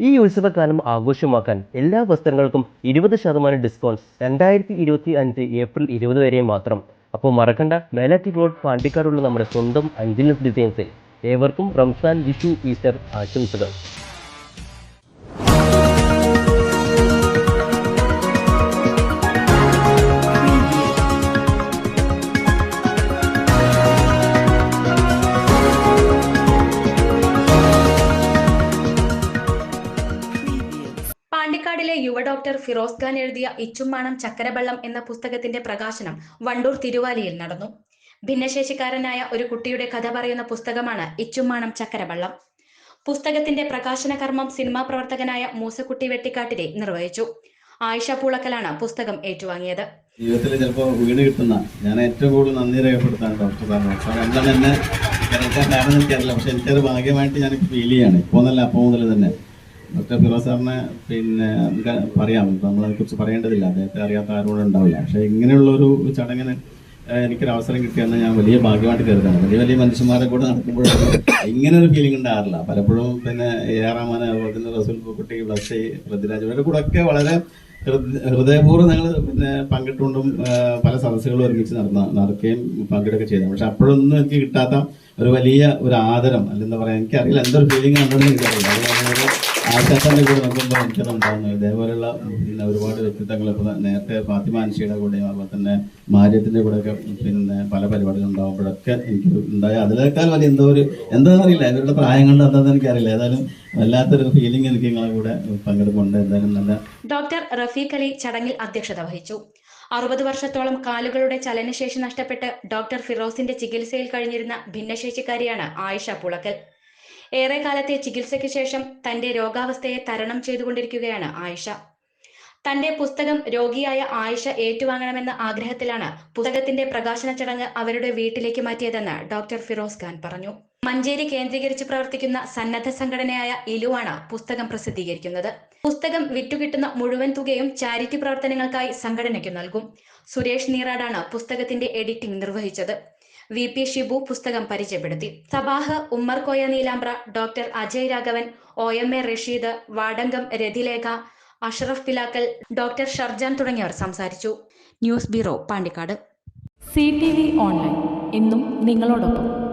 ഈ ഉത്സവകാലം ആഘോഷമാക്കാൻ എല്ലാ വസ്ത്രങ്ങൾക്കും ഇരുപത് ശതമാനം ഡിസ്കൗണ്ട് രണ്ടായിരത്തി ഇരുപത്തി അഞ്ച് ഏപ്രിൽ ഇരുപത് വരെ മാത്രം. അപ്പോൾ മറക്കണ്ട മേലാറ്റി റോഡ് പാണ്ടിക്കാടുള്ള നമ്മുടെ സ്വന്തം അഞ്ചിനസ് ഡിസൈൻസിൽ ഏവർക്കും റംസാൻ വിഷു ഈസ്റ്റർ ആശംസകൾ. പാണ്ടിക്കാടിലെ യുവ ഡോക്ടർ ഫിറോസ് ഖാൻ എഴുതിയ ഇച്ചുമ്മാണം ചക്കരവെള്ളം എന്ന പുസ്തകത്തിന്റെ പ്രകാശനം വണ്ടൂർ തിരുവാലിയിൽ നടന്നു. ഭിന്നശേഷിക്കാരനായ ഒരു കുട്ടിയുടെ കഥ പറയുന്ന പുസ്തകമാണ് ഇച്ചുമ്മാണം ചക്കരവെള്ളം. പുസ്തകത്തിന്റെ പ്രകാശന കർമ്മം സിനിമാ പ്രവർത്തകനായ മൂസക്കുട്ടി വെട്ടിക്കാട്ടിരെ നിർവഹിച്ചു. ആയിഷ പൂളക്കലാണ് പുസ്തകം ഏറ്റുവാങ്ങിയത്. ജീവിതത്തിൽ ചിലപ്പോൾ വീട് കിട്ടുന്ന ഞാൻ ഏറ്റവും കൂടുതൽ നന്ദി രേഖപ്പെടുത്താൻ ഡോക്ടർ സാറിന് സാർ എന്താണ് എന്നെ കാരണം എനിക്കറിയില്ല. പക്ഷെ എനിക്കത് ഭാഗ്യമായിട്ട് ഞാൻ ഫീൽ ചെയ്യാണ്. ഇപ്പോൾ നല്ല അപ്പോൾ മുതൽ തന്നെ. ഡോക്ടർ ഫിറോസ് സാറിനെ പിന്നെ നമുക്ക് പറയാം. ഇപ്പം നമ്മളതിനെക്കുറിച്ച് പറയേണ്ടതില്ല. അദ്ദേഹത്തെ അറിയാത്ത ആരോടും ഉണ്ടാവില്ല. പക്ഷേ ഇങ്ങനെയുള്ളൊരു ചടങ്ങിന് ഏഹ്, എനിക്കൊരു അവസരം കിട്ടിയെന്ന് ഞാൻ വലിയ ഭാഗ്യമായിട്ട് കരുതാണ് വലിയ വലിയ മനുഷ്യന്മാരെ കൂടെ നടക്കുമ്പോഴൊന്നും ഇങ്ങനെ ഒരു ഫീലിംഗ് ഉണ്ടാകാറില്ല. പലപ്പോഴും പിന്നെ എ. ആർ. റഹ്മാൻ അതുപോലെ തന്നെ റസൂൽ പൂക്കുട്ടി ബ്ലഷി പൃഥ്വിരാജ് ഇവരുടെ കൂടെ ഒക്കെ വളരെ ഹൃദ- ഹൃദയപൂർവം ഞങ്ങൾ പിന്നെ പങ്കിട്ടുകൊണ്ടും പല സദസ്സുകളും ഒരുമിച്ച് നടന്ന നടക്കുകയും പങ്കിടുകയൊക്കെ ചെയ്തു. പക്ഷെ അപ്പോഴൊന്നും എനിക്ക് കിട്ടാത്ത ഒരു വലിയ ഒരു ആദരം അല്ലെന്താ പറയാ എനിക്കറിയില്ല. എന്തൊരു ഫീലിംഗ് ഉണ്ടെന്ന് എനിക്കറിയില്ല. അത് ആശാത്തന്റെ കൂടെ നോക്കുമ്പോൾ എനിക്കത് ഉണ്ടാകുന്നു ഇതേപോലെയുള്ള പിന്നെ ഒരുപാട് വ്യക്തിത്വങ്ങൾ ഇപ്പോൾ നേരത്തെ ഫാത്തിമ അൻഷിയുടെ കൂടെയും അതുപോലെ തന്നെ മാര്യത്തിന്റെ കൂടെയൊക്കെ പിന്നെ പല പരിപാടികൾ ഉണ്ടാകുമ്പോഴൊക്കെ എനിക്ക് ഉണ്ടായ അതിലേക്കാൾ വലിയ എന്തോ ഒരു എന്താണെന്നറിയില്ല ഇവരുടെ പ്രായം കൊണ്ട് എന്താണെന്ന് എനിക്കറിയില്ല. ഏതായാലും വല്ലാത്തൊരു ഫീലിംഗ് എനിക്ക് നിങ്ങളെ കൂടെ പങ്കെടുക്കുന്നുണ്ട് എന്തായാലും നല്ല ഡോക്ടർ റഫീഖ് അലി ചടങ്ങിൽ അധ്യക്ഷത വഹിച്ചു. അറുപത് വർഷത്തോളം കാലുകളുടെ ചലനശേഷി നഷ്ടപ്പെട്ട് ഡോക്ടർ ഫിറോസിന്റെ ചികിത്സയിൽ കഴിഞ്ഞിരുന്ന ഭിന്നശേഷിക്കാരിയാണ് ആയിഷ പുളക്കൽ. ഏറെ കാലത്തെ ചികിത്സയ്ക്ക് ശേഷം തന്റെ രോഗാവസ്ഥയെ തരണം ചെയ്തുകൊണ്ടിരിക്കുകയാണ് ആയിഷ. തന്റെ പുസ്തകം രോഗിയായ ആയിഷ ഏറ്റുവാങ്ങണമെന്ന ആഗ്രഹത്തിലാണ് പുസ്തകത്തിന്റെ പ്രകാശന ചടങ്ങ് അവരുടെ വീട്ടിലേക്ക് മാറ്റിയതെന്ന് ഡോക്ടർ ഫിറോസ് ഖാൻ പറഞ്ഞു. മഞ്ചേരി കേന്ദ്രീകരിച്ച് പ്രവർത്തിക്കുന്ന സന്നദ്ധ സംഘടനയായ ഇലുവാണ് പുസ്തകം പ്രസിദ്ധീകരിക്കുന്നത്. പുസ്തകം വിറ്റുകിട്ടുന്ന മുഴുവൻ തുകയും ചാരിറ്റി പ്രവർത്തനങ്ങൾക്കായി സംഘടനയ്ക്ക് നൽകും. സുരേഷ് നീറാടാണ് പുസ്തകത്തിന്റെ എഡിറ്റിംഗ് നിർവഹിച്ചത്. വി പി ഷിബു പുസ്തകം പരിചയപ്പെടുത്തി. Sabah Ummer Koya Neelambra doctor Ajay Raghavan O M A Rasheed Vadangam Rathilekha Ashraf Pilakkal doctor Sharjan തുടങ്ങിയവർ സംസാരിച്ചു. News bureau Pandikkad. C T V online. എന്നും നിങ്ങളോടൊപ്പം.